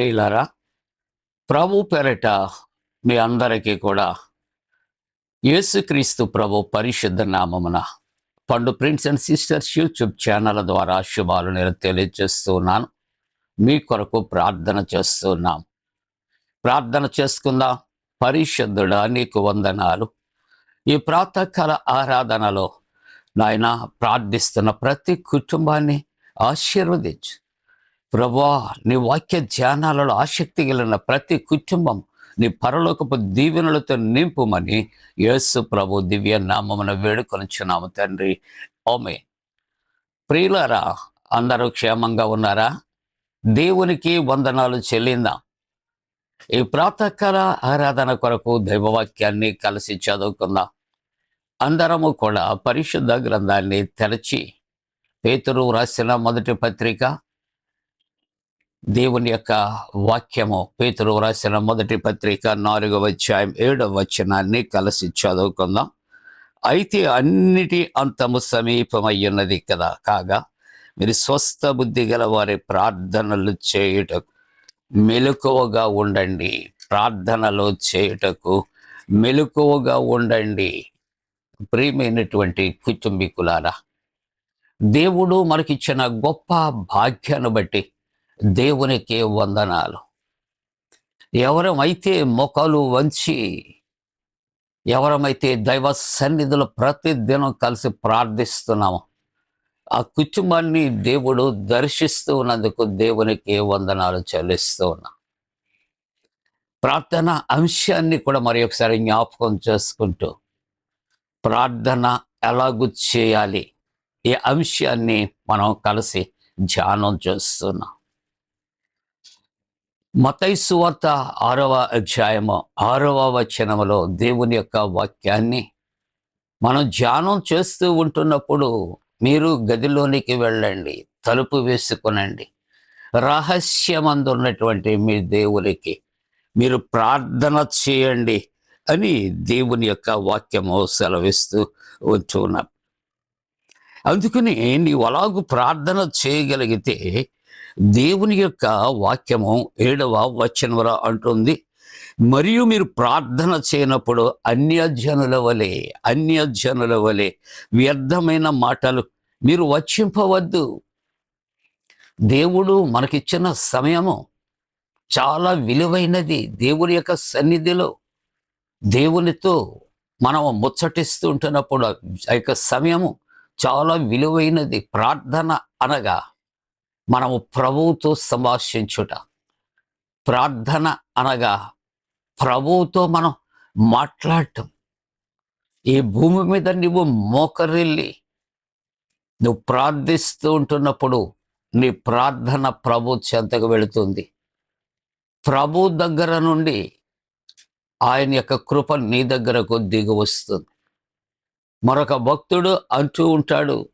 ప్రియులారా ప్రభు పెరట మీ అందరికీ కూడా యేసుక్రీస్తు ప్రభు పరిశుద్ధ నామమున Pandu prince and sisters YouTube channel ద్వారా శుభాలు నేను తెలియజేస్తున్నాను మీ కొరకు ప్రార్థన చేస్తున్నాం ప్రార్థన చేసుకుందాం. పరిశుద్ధుడా నీకు వందనాలు. ఈ ప్రాతకాల ఆరాధనలో నాయన ప్రార్థిస్తున్న ప్రతి కుటుంబాన్ని ఆశీర్వదించు. ప్రభా నీ వాక్య ధ్యానాలలో ఆసక్తి కలిగిన ప్రతి కుటుంబం నీ పరలోకపు దీవెనలతో నింపుమని యేసు ప్రభు దివ్య నామమున వేడుకొనుచున్నాము తండ్రి. ఓమే ప్రియులారా అందరూ క్షేమంగా ఉన్నారా? దేవునికి వందనాలు చెల్లిందాం. ఈ ప్రాతకాల ఆరాధన కొరకు దైవవాక్యాన్ని కలిసి చదువుకుందాం. అందరము కూడా పరిశుద్ధ గ్రంథాన్ని తెరచి పేతురు రాసిన మొదటి పత్రిక దేవుని యొక్క వాక్యము పేతురు రాసిన మొదటి పత్రిక నాలుగవ అధ్యాయం ఏడవ వచనాన్ని కలిసి చదువుకుందాం. అయితే అన్నిటి అంతము సమీపమయ్యున్నది కదా కాగా మీరు స్వస్థ బుద్ధి గల వారి ప్రార్థనలు చేయుటకు మెలకువగా ఉండండి. ప్రార్థనలు చేయుటకు మెలకువగా ఉండండి. ప్రియమైనటువంటి కుటుంబీకులారా దేవుడు మనకిచ్చిన గొప్ప భాగ్యాన్ని బట్టి దేవునికి వందనాలు. ఎవరమైతే మొక్కలు వంచి ఎవరమైతే దైవ సన్నిధిలో ప్రతిదినం కలిసి ప్రార్థిస్తున్నామో ఆ కుటుంబాన్ని దేవుడు దర్శిస్తూ ఉన్నందుకు దేవునికి వందనాలు చెల్లిస్తూ ఉన్నా. ప్రార్థన అంశాన్ని కూడా మరి ఒకసారి జ్ఞాపకం చేసుకుంటూ ప్రార్థన ఎలాగూ చేయాలి ఈ అంశాన్ని మనం కలిసి ధ్యానం చేస్తున్నాం. మతైసు వార్త ఆరవ అధ్యాయము ఆరవ వచనములో దేవుని యొక్క వాక్యాన్ని మనం ధ్యానం చేస్తూ ఉంటున్నప్పుడు మీరు గదిలోనికి వెళ్ళండి తలుపు వేసుకునండి. రహస్యమందున్నటువంటి మీ దేవునికి మీరు ప్రార్థన చేయండి అని దేవుని యొక్క వాక్యము సెలవిస్తూ ఉంటున్నాం. అందుకని నీవు అలాగూ ప్రార్థన చేయగలిగితే దేవుని యొక్క వాక్యము ఏడవ వచనముల అంటుంది మరియు మీరు ప్రార్థన చేయనప్పుడు అన్యజనుల వలె అన్యజనుల వలె వ్యర్థమైన మాటలు మీరు వచ్చింపవద్దు దేవుడు మనకిచ్చిన సమయము చాలా విలువైనది దేవుని యొక్క సన్నిధిలో. దేవునితో మనం ముచ్చటిస్తూ ఉంటున్నప్పుడు ఆ యొక్క సమయము చాలా విలువైనది. ప్రార్థన అనగా మనము ప్రభువుతో సంభాషించుట. ప్రార్థన అనగా ప్రభువుతో మనం మాట్లాడటం. ఈ భూమి మీద నువ్వు మోకరిల్లి నువ్వు ప్రార్థిస్తూ ఉంటున్నప్పుడు నీ ప్రార్థన ప్రభు చెంతకు వెళుతుంది. ప్రభు దగ్గర నుండి ఆయన యొక్క కృప నీ దగ్గరకు దిగి వస్తుంది. మరొక భక్తుడు అంటూ ఉంటాడు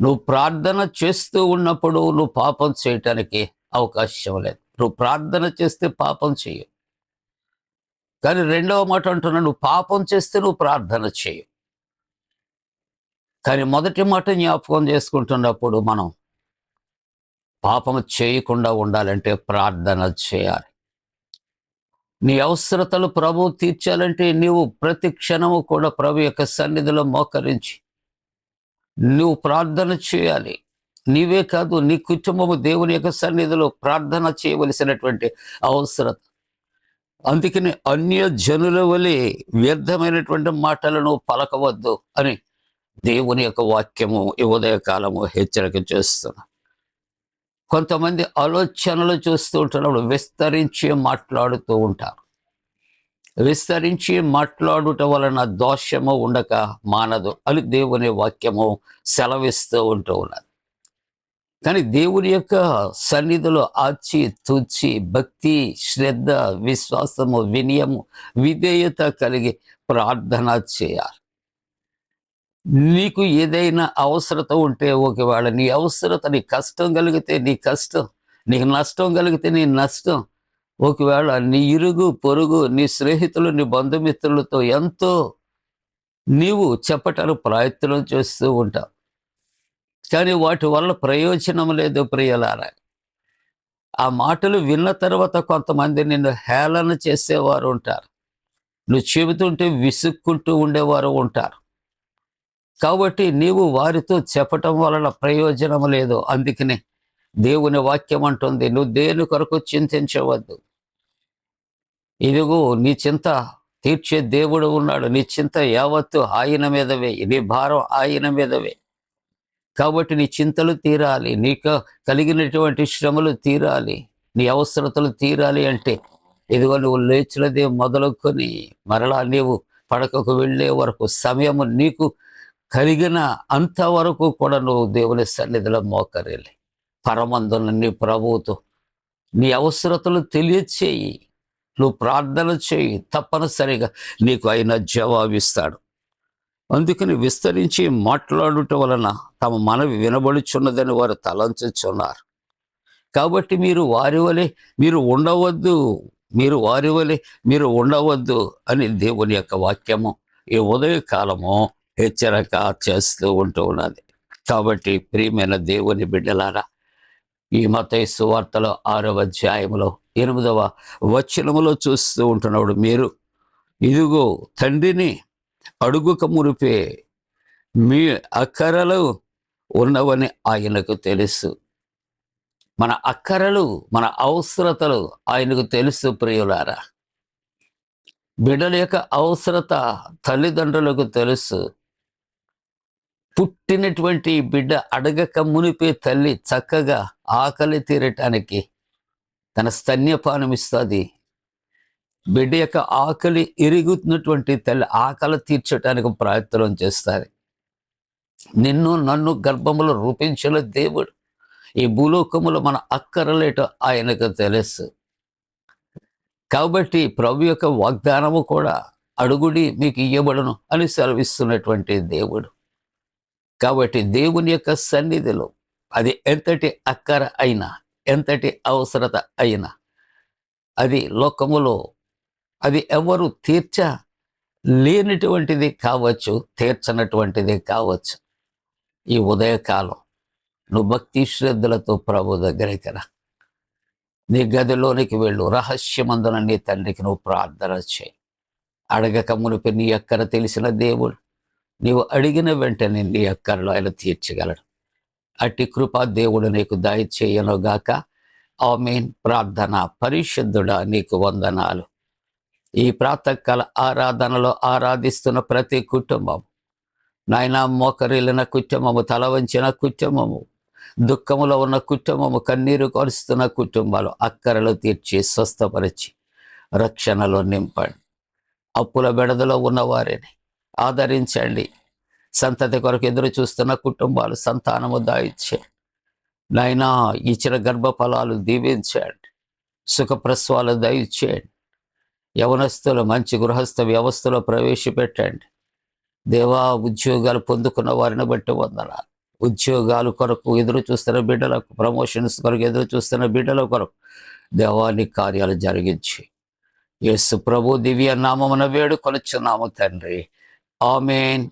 నువ్వు ప్రార్థన చేస్తూ ఉన్నప్పుడు నువ్వు పాపం చేయటానికి అవకాశం లేదు. నువ్వు ప్రార్థన చేస్తే పాపం చేయు. కానీ రెండవ మాట అంటున్నా నువ్వు పాపం చేస్తే నువ్వు ప్రార్థన చేయు. కానీ మొదటి మాట జ్ఞాపకం చేసుకుంటున్నప్పుడు మనం పాపం చేయకుండా ఉండాలంటే ప్రార్థన చేయాలి. నీ అవసరతలు ప్రభు తీర్చాలంటే నీవు ప్రతి క్షణము కూడా ప్రభు యొక్క సన్నిధిలో మోకరించి నువ్వు ప్రార్థన చేయాలి. నీవే కాదు నీ కుటుంబము దేవుని యొక్క సన్నిధిలో ప్రార్థన చేయవలసినటువంటి అవసరత అందుకని అన్య జనుల వలె వ్యర్థమైనటువంటి మాటలను పలకవద్దు అని దేవుని యొక్క వాక్యము ఈ ఉదయకాలము హెచ్చరిక చేస్తున్నా. కొంతమంది ఆలోచనలు చూస్తూ ఉంటున్నప్పుడు విస్తరించి మాట్లాడుతూ ఉంటారు. విస్తరించి మాట్లాడుట వలన దోషము ఉండక మానదు. అని దేవుని వాక్యము సెలవిస్తూ ఉంటూ ఉన్నది. కానీ దేవుని యొక్క సన్నిధిలో ఆచి తూచి భక్తి శ్రద్ధ విశ్వాసము వినయము విధేయత కలిగి ప్రార్థన చేయాలి. నీకు ఏదైనా అవసరత ఉంటే ఒకవేళ నీ అవసరత నీ కష్టం కలిగితే నీ కష్టం నీకు నష్టం కలిగితే నీ నష్టం ఒకవేళ నీ ఇరుగు పొరుగు నీ స్నేహితులు నీ బంధుమిత్రులతో ఎంతో నీవు చెప్పటానికి ప్రయత్నం చేస్తూ ఉంటావు కానీ వాటి వల్ల ప్రయోజనం లేదు ప్రియలారా. ఆ మాటలు విన్న తర్వాత కొంతమంది నిన్ను హేళన చేసేవారు ఉంటారు. నువ్వు చెబుతుంటే విసుక్కుంటూ ఉండేవారు ఉంటారు. కాబట్టి నీవు వారితో చెప్పటం వలన ప్రయోజనం లేదు. అందుకనే దేవుని వాక్యం అంటుంది నువ్వు దేని కొరకు చింతించవద్దు? ఇదిగో నీ చింత తీర్చే దేవుడు ఉన్నాడు. నీ చింత యావత్తు ఆయన మీదవే. నీ భారం ఆయన మీదవే. కాబట్టి నీ చింతలు తీరాలి. నీకు కలిగినటువంటి శ్రమలు తీరాలి. నీ అవసరతలు తీరాలి అంటే ఇదిగో నువ్వు లేచినది మొదలుకొని మరలా నీవు పడకకు వెళ్ళే వరకు సమయము నీకు కలిగిన అంతవరకు కూడా నువ్వు దేవుని సన్నిధిలో మోకరేలి పరమందున నీ ప్రభువుతో నీ అవసరతలు తెలియచేయి. నువ్వు ప్రార్థన చేయి తప్పనిసరిగా నీకు ఆయన జవాబిస్తాడు అందుకని విస్తరించి మాట్లాడుట వలన తమ మనవి వినబడుచున్నదని వారు తలంచుచున్నారు. కాబట్టి మీరు వారి వలె మీరు ఉండవద్దు మీరు వారి వలె మీరు ఉండవద్దు అని దేవుని యొక్క వాక్యము ఈ ఉదయకాలము హెచ్చరిక చేస్తూ ఉంటూ ఉన్నది. కాబట్టి ప్రియమైన దేవుని బిడ్డలారా ఈ మత సువార్తలో ఆరవ అధ్యాయంలో ఎనిమిదవ వచనములో చూస్తూ ఉంటున్నాడు. మీరు ఇదిగో తండ్రిని అడుగుక మురిపే మీ అక్కరలు ఉన్నవని ఆయనకు తెలుసు. మన అక్కరలు మన అవసరతలు ఆయనకు తెలుసు ప్రియులారా. బిడ్డల యొక్క అవసరత తల్లిదండ్రులకు తెలుసు. పుట్టినటువంటి బిడ్డ అడగక మునిపే తల్లి చక్కగా ఆకలి తీరటానికి తన స్తన్యపానం ఇస్తుంది. బిడ్డ యొక్క ఆకలి ఎరుగుతున్నటువంటి తల్లి ఆకలి తీర్చడానికి ప్రయత్నం చేస్తారు నిన్ను నన్ను గర్భములో రూపించిన దేవుడు. ఈ భూలోకములో మన అక్కరలేట ఆయనకు తెలుసు. కాబట్టి ప్రభు యొక్క వాగ్దానము కూడా అడుగుడి మీకు ఇవ్వబడను అని సెలవిస్తున్నటువంటి దేవుడు. కాబట్టి దేవుని యొక్క సన్నిధిలో అది ఎంతటి అక్కర అయినా ఎంతటి అవసరత అయినా. అది లోకములో అది ఎవరు తీర్చ లేనటువంటిది కావచ్చు తీర్చనటువంటిది కావచ్చు. ఈ ఉదయకాలం నువ్వు భక్తి శ్రద్ధలతో ప్రభు దగ్గరికి రా. నీ గదిలోనికి వెళ్ళు రహస్యమందున నీ తండ్రికి నువ్వు ప్రార్థన చేయి. అడగక మునిపి నీ అక్కర తెలిసిన దేవుడు నీవు అడిగిన వెంటనే నీ అక్కరలో ఆయన తీర్చగలడు. అట్టి కృపా దేవుడు నీకు దయచేయనుగాక ఆమెన్. ప్రార్థన పరిశుద్ధుడా నీకు వందనాలు. ఈ ప్రాతకాల ఆరాధనలో ఆరాధిస్తున్న ప్రతి కుటుంబం నాయన మోకరిల్లిన కుటుంబము తల వంచిన కుటుంబము దుఃఖములో ఉన్న కుటుంబము కన్నీరు కొలుస్తున్న కుటుంబాలు అక్కరలు తీర్చి స్వస్థపరిచి రక్షణలో నింపండి. అప్పుల బెడదలో ఉన్నవారిని ఆదరించండి. సంతతి కొరకు ఎదురు చూస్తున్న కుటుంబాలు సంతానము దాయిచ్చే నాయనా ఇచ్చిన గర్భఫలాలు దీవించండి సుఖప్రస్వాలు దయచేయండి యవనస్తులు మంచి గృహస్థ వ్యవస్థలో ప్రవేశపెట్టండి. దేవా ఉద్యోగాలు పొందుకున్న వారిని బట్టి వందనాలు. ఉద్యోగాలు కొరకు ఎదురు చూస్తున్న బిడ్డలకు ప్రమోషన్స్ కొరకు ఎదురు చూస్తున్న బిడ్డల కొరకు దేవాని కార్యాలు జరిగించి. యేసు ప్రభు దివ్య నామమున వేడుకొనుచున్నాము తండ్రి. ఆమెన్.